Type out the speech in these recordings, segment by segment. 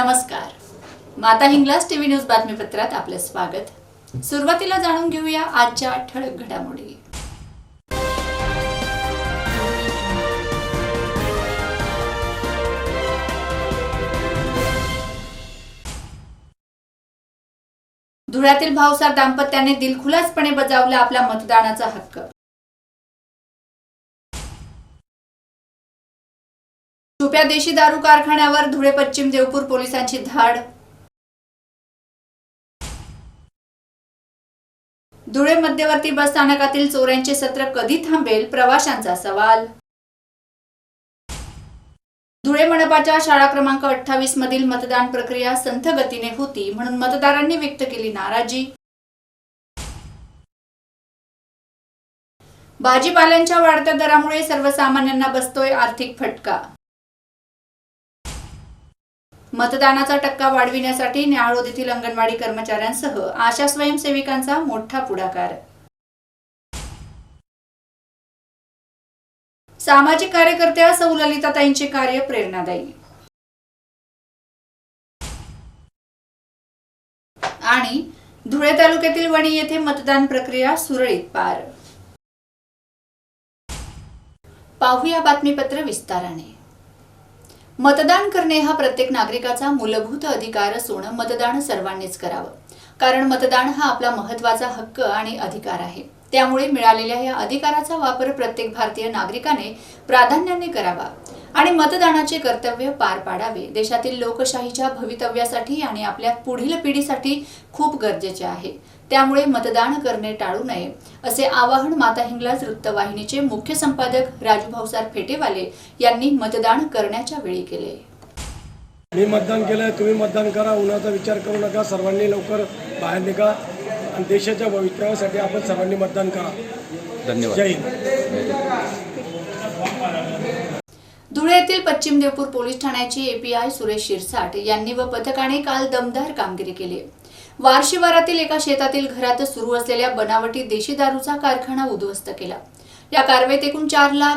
नमस्कार. माता Hinglaj TV news बातमीपत्रात आपले स्वागत. सुरुवातीला जाणून घेऊया आजच्या ठळक घडामोडी. धुळ्यातील भावसार दाम्पत्याने दिलखुलासपणे बजावला आपला मतदानाचा हक्क. छुप्या देशी दारू कारखान्यावर धुळे पश्चिम देवपूर पोलिसांची धाड. धुळे मध्यवर्ती बस स्थानकातील चोऱ्यांचे सत्र कधी थांबेल प्रवाशांचा सवाल. धुळे मनपाच्या शाळा क्रमांक अठ्ठावीस मधील मतदान प्रक्रिया संथ गतीने होती म्हणून मतदारांनी व्यक्त केली नाराजी. भाजीपाल्यांच्या वाढत्या दरामुळे सर्वसामान्यांना बसतोय आर्थिक फटका. मतदानाचा टक्का वाढविण्यासाठी न्याहाळोद येथील अंगणवाडी कर्मचाऱ्यांसह आशा स्वयंसेविकांचा मोठा पुढाकार. सामाजिक कार्यकर्त्या सौ ललिताताईंचे कार्य प्रेरणादायी. आणि धुळे तालुक्यातील वणी येथे मतदान प्रक्रिया सुरळीत पार. पाहूया बातमीपत्र विस्ताराने. मतदान करणे हा प्रत्येक नागरिकाचा मूलभूत अधिकार असून मतदान सर्वांनीच करावं. कारण मतदान हा आपला महत्त्वाचा हक्क आणि अधिकार आहे. त्यामुळे मिळालेल्या या अधिकाराचा वापर प्रत्येक भारतीय नागरिकाने प्राधान्याने करावा आणि मतदानाचे कर्तव्य पार पाडावे. देशातील लोकशाहीच्या भवितव्यासाठी आणि आपल्या पुढील पिढीसाठी खूप गरजेचे आहे. त्यामुळे मतदान करणे टाळू नये असे आवाहन माता हिंगलाज वृत्तवाहिनीचे मुख्य संपादक राजू भाऊसार फेटेवाले यांनी मतदान करण्याच्या वेळी केले. मी मतदान केलं तुम्ही मतदान करा उन्हाचा विचार करू नका सर्वांनी लवकर बाहेर निघा आणि देशाच्या भवितव्यासाठी आपण सर्वांनी मतदान करा. धन्यवाद. जय हिंद. धुळे येथील पश्चिम देवपूर पोलीस ठाण्याचे एपीआय सुरेश शिरसाट यांनी व पथकाने काल दमदार कामगिरी केली. वारशिवारातील एका शेतातील घरात सुरू असलेल्या बनावटी देशी दारूचा कारखाना उद्ध्वस्त केला. या कारवाईत एकूण चार लाख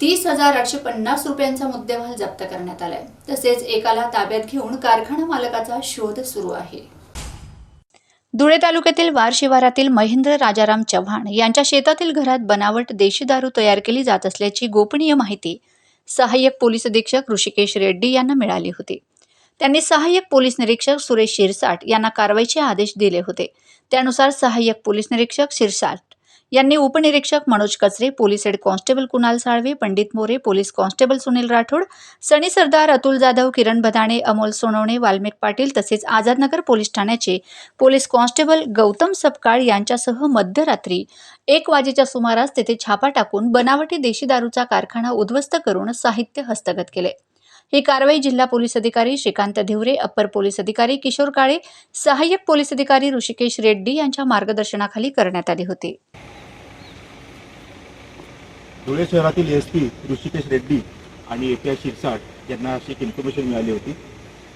तीस हजार आठशे पन्नास रुपयांचा मुद्देमाल जप्त करण्यात आलाय. तसेच एकाला ताब्यात घेऊन कारखाना मालकाचा शोध सुरू आहे. धुळे तालुक्यातील वार शिवारातील महेंद्र राजाराम चव्हाण यांच्या शेतातील घरात बनावट देशी दारू तयार केली जात असल्याची गोपनीय माहिती सहाय्यक पोलीस अधीक्षक ऋषिकेश रेड्डी यांना मिळाली होती. त्यांनी सहाय्यक पोलीस निरीक्षक सुरेश शिरसाट यांना कारवाईचे आदेश दिले होते. त्यानुसार सहाय्यक पोलीस निरीक्षक शिरसाट यांनी उपनिरीक्षक Manoj Kachare police head constable Kunal Salve Pandit More police constable Sunil Rathod Sunny Sardar Atul Jadhav Kiran Badane Amol Sonawane Valmik Patil तसेच आझादनगर पोलीस ठाण्याचे पोलीस कॉन्स्टेबल गौतम सपकाळ यांच्यासह मध्यरात्री एक वाजेच्या सुमारास तेथे छापा टाकून बनावटी देशी दारूचा कारखाना उद्ध्वस्त करून साहित्य हस्तगत केले. ही कारवाई जिल्हा पोलीस अधिकारी श्रीकांत धिवरे अप्पर पोलीस अधिकारी किशोर काळे सहाय्यक पोलीस अधिकारी ऋषिकेश रेड्डी यांच्या मार्गदर्शनाखाली करण्यात आली होती. धुळे शहरातील एस पी ऋषिकेश रेड्डी आणि ए पी आय शिरसाट यांना अशी एक इन्फॉर्मेशन मिळाली होती.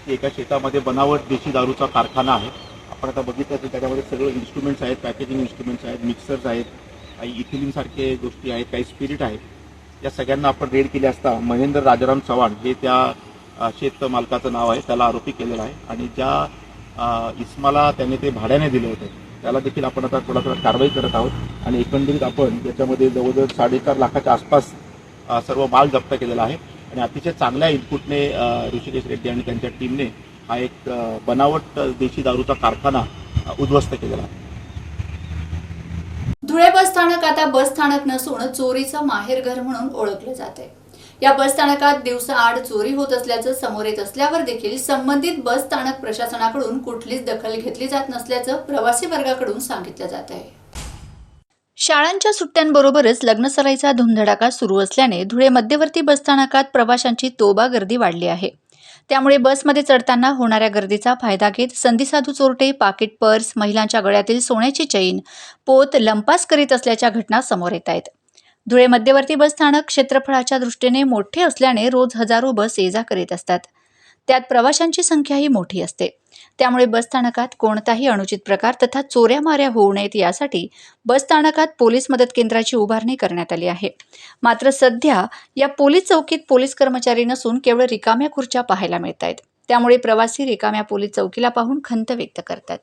की एका शेतामध्ये बनावट देशी दारूचा कारखाना आहे. आपण आता बघितलं तर त्याच्यामध्ये सगळे इन्स्ट्रुमेंट्स आहेत पॅकेजिंग इन्स्ट्रुमेंट्स आहेत मिक्सर्स आहेत काही इथिलिनसारखे गोष्टी आहेत काही स्पिरिट आहेत. या सगळ्यांना आपण रेड केले असता महेंद्र राजाराम चव्हाण हे त्या शेत मालकाचं नाव आहे त्याला आरोपी केलेला आहे. आणि ज्या इस्माला त्याने ते भाड्याने दिले होते त्याला देखील आपण आता थोडा थोडा कारवाई करत आहोत. आणि एकंदरीत आपण याच्यामध्ये जवळजवळ साडेचार लाखाच्या आसपास सर्व माल जप्त केलेला आहे. आणि अतिशय चांगल्या इनपुटने ऋषिकेश रेड्डी आणि त्यांच्या टीमने हा एक बनावट देशी दारूचा कारखाना उद्ध्वस्त केलेला आहे. धुळे बस स्थानक आता बस स्थानक नसून चोरीचं माहेरघर म्हणून ओळखलं जात आहे या बस स्थानकात दिवसाआड चोरी होत असल्याचं समोर येत असल्यावर देखील संबंधित बस स्थानक प्रशासनाकडून कुठलीच दखल घेतली जात नसल्याचं प्रवासी वर्गाकडून सांगितलं जात आहे शाळांच्या सुट्ट्यांबरोबरच लग्नसराईचा धुमधडाका सुरू असल्याने धुळे मध्यवर्ती बसस्थानकात प्रवाशांची तोबा गर्दी वाढली आहे. त्यामुळे बसमध्ये चढताना होणाऱ्या गर्दीचा फायदा घेत संधीसाधू चोरटे पाकिट पर्स महिलांच्या गळ्यातील सोन्याची चैन पोत लंपास करीत असल्याच्या घटना समोर येत आहेत. धुळे मध्यवर्ती बसस्थानक क्षेत्रफळाच्या दृष्टीने मोठे असल्याने रोज हजारो बस ये जा करीत असतात. त्यात प्रवाशांची संख्याही मोठी असते. त्यामुळे बसस्थानकात कोणताही अनुचित प्रकार तथा चोऱ्या माऱ्या होऊ नयेत यासाठी बसस्थानकात पोलीस मदत केंद्राची उभारणी करण्यात आली आहे. मात्र सध्या या पोलीस चौकीत पोलीस कर्मचारी नसून केवळ रिकाम्या खुर्च्या पाहायला मिळत आहेत त्यामुळे प्रवासी रिकाम्या पोलीस चौकीला पाहून खंत व्यक्त करतात.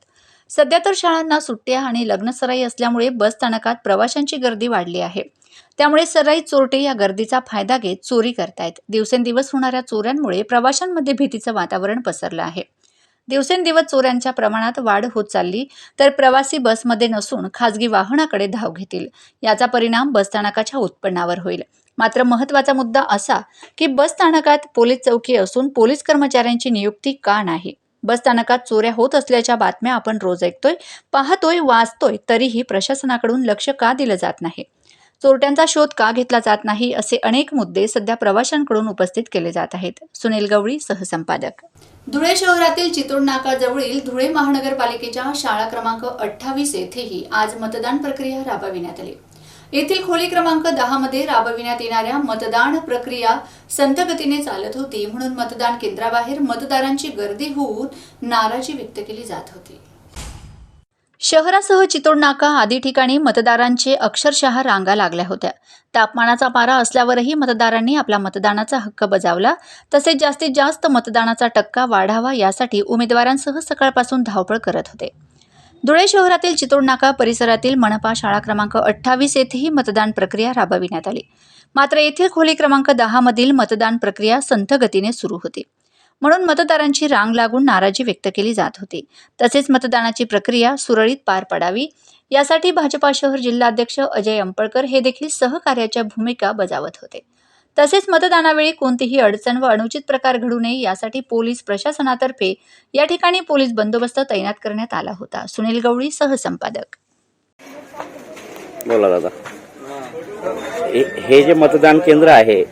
सध्या तर शाळांना सुट्ट्या आणि लग्नसराई असल्यामुळे बसस्थानकात प्रवाशांची गर्दी वाढली आहे. त्यामुळे सराई चोरटे या गर्दीचा फायदा घेत चोरी करतायत. दिवसेंदिवस होणाऱ्या चोऱ्यांमुळे प्रवाशांमध्ये भीतीचं वातावरण पसरलं आहे. दिवसेंदिवस चोऱ्यांच्या प्रमाणात वाढ होत चालली तर प्रवासी बसमध्ये नसून खाजगी वाहनाकडे धाव घेतील. याचा परिणाम बसस्थानकाच्या उत्पन्नावर होईल. मात्र महत्त्वाचा मुद्दा असा की बस स्थानकात पोलीस चौकी असून पोलीस कर्मचाऱ्यांची नियुक्ती का नाही? बस स्थानकात चोऱ्या होत असल्याच्या बातम्या आपण रोज ऐकतोय पाहतोय वाचतोय तरीही प्रशासनाकडून लक्ष का दिलं जात नाही? चोरट्यांचा शोध का घेतला जात नाही असे अनेक मुद्दे सध्या प्रवाशांकडून उपस्थित केले जात आहेत. सुनील गवळी सहसंपादक. धुळे शहरातील चितोड नाकाजवळील धुळे महानगरपालिकेच्या शाळा क्रमांक अठ्ठावीस येथेही आज मतदान प्रक्रिया राबविण्यात आली. येथील खोली क्रमांक दहा मध्ये राबविण्यात येणाऱ्या मतदान प्रक्रिया संथ गतीने चालत होती. म्हणून मतदान केंद्राबाहेर मतदारांची गर्दी होऊन नाराजी व्यक्त केली जात होती. शहरासह चितोड नाका आदी ठिकाणी मतदारांचे अक्षरशः रांगा लागल्या होत्या. तापमानाचा पारा असल्यावरही मतदारांनी आपला मतदानाचा हक्क बजावला. तसेच जास्तीत जास्त मतदानाचा टक्का वाढावा यासाठी उमेदवारांसह सकाळपासून धावपळ करत होते. धुळे शहरातील चितोडनाका परिसरातील मनपा शाळा क्रमांक अठ्ठावीस येथेही मतदान प्रक्रिया राबविण्यात आली. मात्र येथील खोली क्रमांक दहा मधील मतदान प्रक्रिया संथ गतीने सुरू होती. म्हणून मतदारांची रांग लागून नाराजी व्यक्त केली जात होती. तसेच मतदानाची प्रक्रिया सुरळीत पार पडावी यासाठी भाजपा शहर जिल्हाध्यक्ष अजय अंपळकर हे देखील सहकार्याच्या भूमिका बजावत होते. तसेच मतदानावेळी कोणतीही अडचण व अनुचित प्रकार घडू नये यासाठी पोलीस प्रशासनातर्फे या ठिकाणी पोलीस बंदोबस्त तैनात करण्यात आला होता. सुनील गवळी सहसंपादक. बोला दादा. हे- हे जे मतदान केंद्र आहे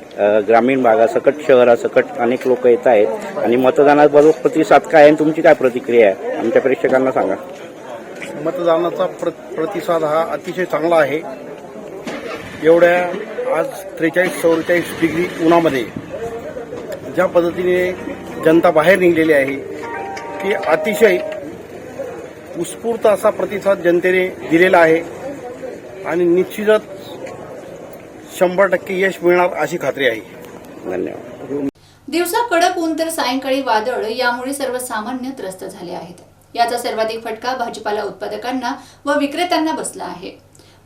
ग्रामीण भागासकट शहरासकट अनेक लोक येत आहेत आणि मतदानाबरोबर प्रतिसाद काय आहे आणि तुमची काय प्रतिक्रिया आहे? आमच्या प्रेक्षकांना सांगा. मतदानाचा प्र प्रतिसाद हा अतिशय चांगला आहे. एवढ्या आज त्रेचाळीस चौवेचाळीस डिग्री उन्हामध्ये ज्या पद्धतीने जनता बाहेर निघलेली आहे की अतिशय उत्स्फूर्त असा प्रतिसाद जनतेने दिलेला आहे आणि निश्चितच शंभर टक्के यश मिळणार अशी खात्री आहे. धन्यवाद. दिवसा कडक ऊन तर सायंकाळी वादळ यामुळे सर्वसामान्य त्रस्त झाले आहेत. याचा सर्वाधिक फटका भाजीपाला उत्पादकांना व विक्रेत्यांना बसला आहे.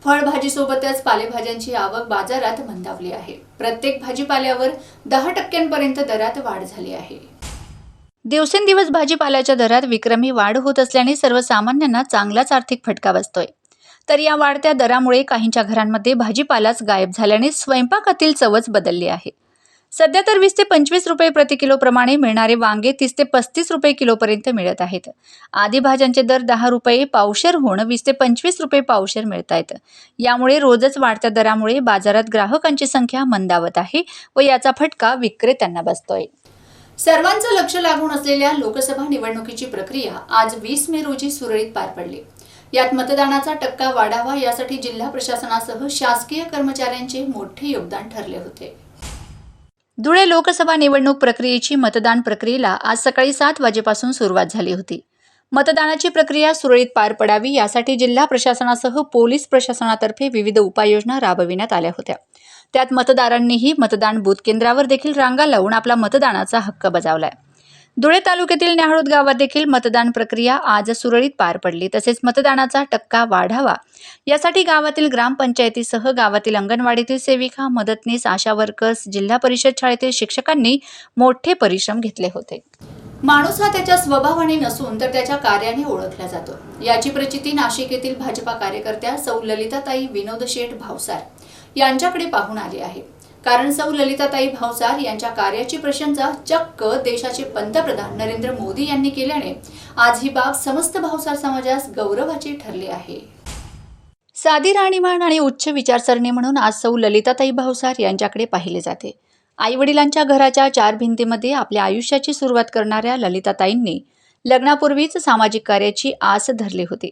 फळभाजीसोबतच पालेभाज्यांची आवक बाजारात मंदावली आहे. प्रत्येक भाजीपाल्यावर दहा टक्क्यांपर्यंत दरात वाढ झाली आहे. दिवसेंदिवस भाजीपाल्याच्या दरात विक्रमी वाढ होत असल्याने सर्वसामान्यांना चांगलाच आर्थिक फटका बसतोय. तर या वाढत्या दरामुळे काहींच्या घरांमध्ये भाजीपालाच गायब झाल्याने स्वयंपाकातील चवच बदलली आहे. सध्या तर वीस ते पंचवीस रुपये प्रति किलो प्रमाणे मिळणारे वांगे तीस ते पस्तीस रुपये किलोपर्यंत मिळत आहेत. आदी भाज्यांचे दर दहा रुपये पावशेर होऊन वीस ते पंचवीस रुपये पावशेर मिळत आहेत. यामुळे रोजच वाढत्या दरामुळे बाजारात ग्राहकांची संख्या मंदावत आहे व याचा फटका विक्रेत्यांना बसतोय. सर्वांचं लक्ष लागून असलेल्या लोकसभा निवडणुकीची प्रक्रिया आज वीस मे रोजी सुरळीत पार पडली. यात मतदानाचा टक्का वाढावा यासाठी जिल्हा प्रशासनासह शासकीय कर्मचाऱ्यांचे मोठे योगदान ठरले होते. धुळे लोकसभा निवडणूक प्रक्रियेची मतदान प्रक्रियेला आज सकाळी सात वाजेपासून सुरुवात झाली होती. मतदानाची प्रक्रिया सुरळीत पार पडावी यासाठी जिल्हा प्रशासनासह पोलीस प्रशासनातर्फे विविध उपाययोजना राबविण्यात आल्या होत्या. त्यात मतदारांनीही मतदान बूथ केंद्रावर देखील रांगा लावून आपला मतदानाचा हक्क बजावलाय. धुळे तालुक्यातील न्याहाळूद गावात देखील मतदान प्रक्रिया आज सुरळीत पार पडली. तसेच मतदानाचा टक्का वाढावा. यासाठी गावातील ग्रामपंचायतीसह गावातील अंगणवाडीतील सेविका मदतनीस आशा वर्कर्स जिल्हा परिषद शाळेतील शिक्षकांनी मोठे परिश्रम घेतले होते. माणूस हा त्याच्या स्वभावाने नसून तर त्याच्या कार्याने ओळखला जातो. याची प्रचिती नाशिक येथील भाजपा कार्यकर्त्या सौ ललिताताई विनोद शेठ भावसार यांच्याकडे पाहून आली आहे. कारण सौ ललिताताई भावसार यांच्या कार्याची प्रशंसा चक्क देशाचे पंतप्रधान नरेंद्र मोदी यांनी केल्याने आज ही बाब समस्त भावसार समाजास गौरवाची ठरली आहे. साधी राहणीमान आणि उच्च विचारसरणी म्हणून आज सौ ललिताताई भावसार यांच्याकडे पाहिले जाते. आईवडिलांच्या घराच्या चार भिंतीमध्ये आपल्या आयुष्याची सुरुवात करणाऱ्या ललिताताईंनी लग्नापूर्वीच सामाजिक कार्याची आस धरली होती.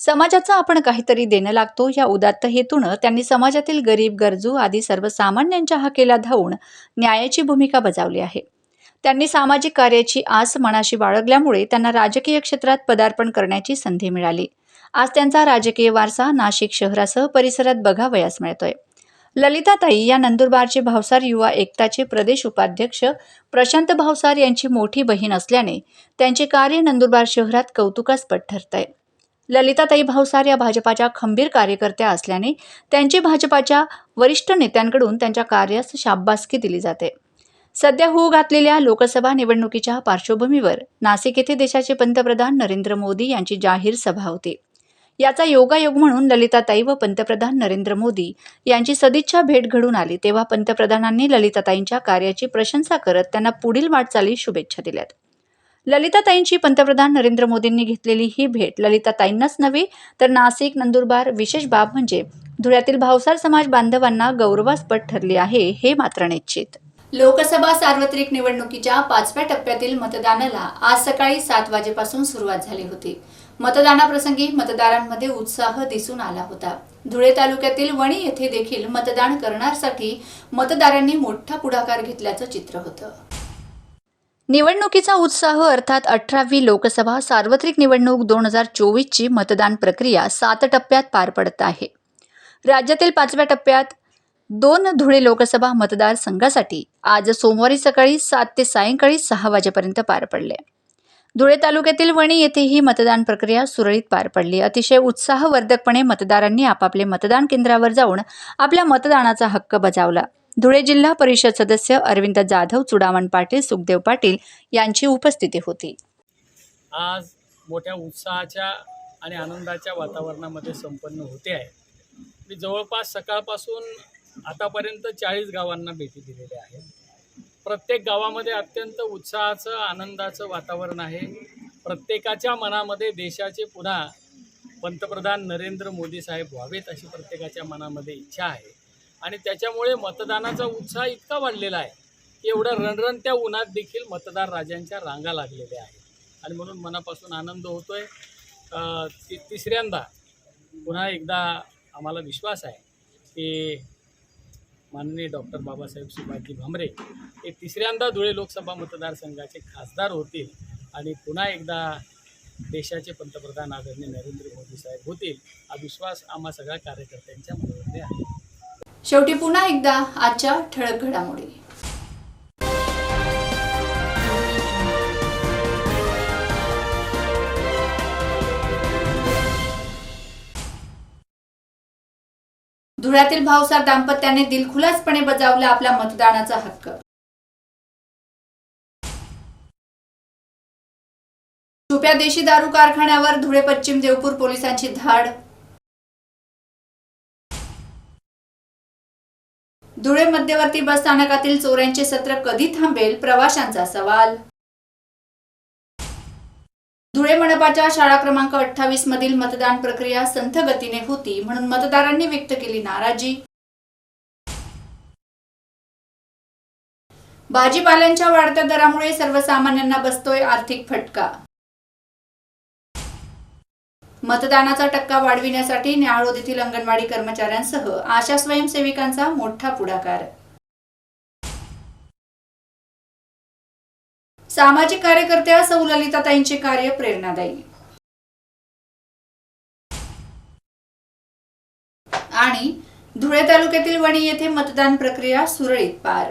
समाजाचा आपण काहीतरी देणं लागतो. या उदात्त हेतूनं त्यांनी समाजातील गरीब गरजू आदी सर्वसामान्यांच्या हाकेला धावून न्यायाची भूमिका बजावली आहे. त्यांनी सामाजिक कार्याची आस मनाशी बाळगल्यामुळे त्यांना राजकीय क्षेत्रात पदार्पण करण्याची संधी मिळाली. आज त्यांचा राजकीय वारसा नाशिक शहरासह परिसरात बघावयास मिळतोय. ललिताताई या नंदुरबारचे भावसार युवा एकताचे प्रदेश उपाध्यक्ष प्रशांत भावसार यांची मोठी बहीण असल्याने त्यांचे कार्य नंदुरबार शहरात कौतुकास्पद ठरत आहे ललिताताई भावसार या भाजपाच्या खंबीर कार्यकर्त्या असल्याने त्यांची भाजपाच्या वरिष्ठ नेत्यांकडून त्यांच्या कार्यास शाब्बासकी दिली जाते. सध्या होऊ घातलेल्या लोकसभा निवडणुकीच्या पार्श्वभूमीवर नाशिक येथे देशाचे पंतप्रधान नरेंद्र मोदी यांची जाहीर सभा होती. याचा योगायोग म्हणून ललिताताई व पंतप्रधान नरेंद्र मोदी यांची सदिच्छा भेट घडून आली तेव्हा पंतप्रधानांनी ललिताताईंच्या कार्याची प्रशंसा करत त्यांना पुढील वाटचाली शुभेच्छा दिल्यात. ललिताताईंची पंतप्रधान नरेंद्र मोदींनी घेतलेली ही भेट. ललिताताईंनाच नव्हे तर नाशिक नंदुरबार विशेष बाब म्हणजे धुळ्यातील भावसार समाज बांधवांना गौरवास्पद ठरली आहे हे मात्र निश्चित. लोकसभा सार्वत्रिक निवडणुकीच्या पाचव्या टप्प्यातील मतदानाला आज सकाळी सात वाजेपासून सुरुवात झाली होती. मतदानाप्रसंगी मतदारांमध्ये उत्साह दिसून आला होता. धुळे तालुक्यातील वणी येथे देखील मतदान करण्यासाठी मतदारांनी मोठा पुढाकार घेतल्याचं चित्र होतं. निवडणुकीचा उत्साह अर्थात अठरावी लोकसभा सार्वत्रिक निवडणूक दोन हजार चोवीसची मतदान प्रक्रिया सात टप्प्यात पार पडत आहे. राज्यातील पाचव्या टप्प्यात दोन धुळे लोकसभा मतदारसंघासाठी आज सोमवारी सकाळी सात ते सायंकाळी सहा वाजेपर्यंत पार पडले. धुळे तालुक्यातील वणी येथे ही मतदान प्रक्रिया सुरळीत पार पडली. अतिशय उत्साहवर्धकपणे मतदारांनी आपापले मतदान केंद्रावर जाऊन आपल्या मतदानाचा हक्क बजावला. धुळे जिल्हा परिषद सदस्य अरविंद जाधव चुडामण पाटील सुखदेव पाटील यांची उपस्थिती होती. आज मोठ्या उत्साहाच्या आणि आनंदाच्या वातावरणामध्ये संपन्न होते आहे. मी जवळपास सकाळपासून आतापर्यंत चाळीस गावांना भेटी दिलेल्या आहेत. प्रत्येक गावामध्ये अत्यंत उत्साहाचं आनंदाचं वातावरण आहे. प्रत्येकाच्या मनामध्ये देशाचे पुन्हा पंतप्रधान नरेंद्र मोदी साहेब व्हावेत अशी प्रत्येकाच्या मनामध्ये इच्छा आहे. आणि त्याच्यामुळे मतदानाचा उत्साह इतका वाढलेला आहे की एवढं रणरणत्या उन्हात देखील मतदार राजांच्या रांगा लागलेल्या आहेत. आणि म्हणून मनापासून आनंद होतोय. आहे ती तिसऱ्यांदा पुन्हा एकदा आम्हाला विश्वास आहे की माननीय डॉक्टर बाबासाहेब सुभाजी भामरे हे तिसऱ्यांदा धुळे लोकसभा मतदारसंघाचे खासदार होतील आणि पुन्हा एकदा देशाचे पंतप्रधान आदरणीय नरेंद्र मोदी साहेब होतील. हा विश्वास आम्हा सगळ्या कार्यकर्त्यांच्या मनामध्ये आहे. शेवटी पुन्हा एकदा आजच्या ठळक घडामोडी. धुळ्यातील भावसार दाम्पत्याने दिलखुलासपणे बजावला आपला मतदानाचा हक्क. छुप्या देशी दारू कारखान्यावर धुळे पश्चिम देवपूर पोलिसांची धाड धुळे मध्यवर्ती बस स्थानकातील चोऱ्यांचे सत्र कधी थांबेल प्रवाशांचा सवाल. धुळे मनपाच्या शाळा क्रमांक अठ्ठावीस मधील मतदान प्रक्रिया संथ गतीने होती म्हणून मतदारांनी व्यक्त केली नाराजी. भाजीपाल्यांच्या वाढत्या दरामुळे सर्वसामान्यांना बसतोय आर्थिक फटका. मतदानाचा टक्का वाढविण्यासाठी न्याहाळोद येथील अंगणवाडी कर्मचाऱ्यांसह आशा स्वयंसेविकांचा मोठा पुढाकार. सामाजिक कार्यकर्त्या सौ ललिताताईंचे कार्य प्रेरणादायी. आणि धुळे तालुक्यातील वणी येथे मतदान प्रक्रिया सुरळीत पार.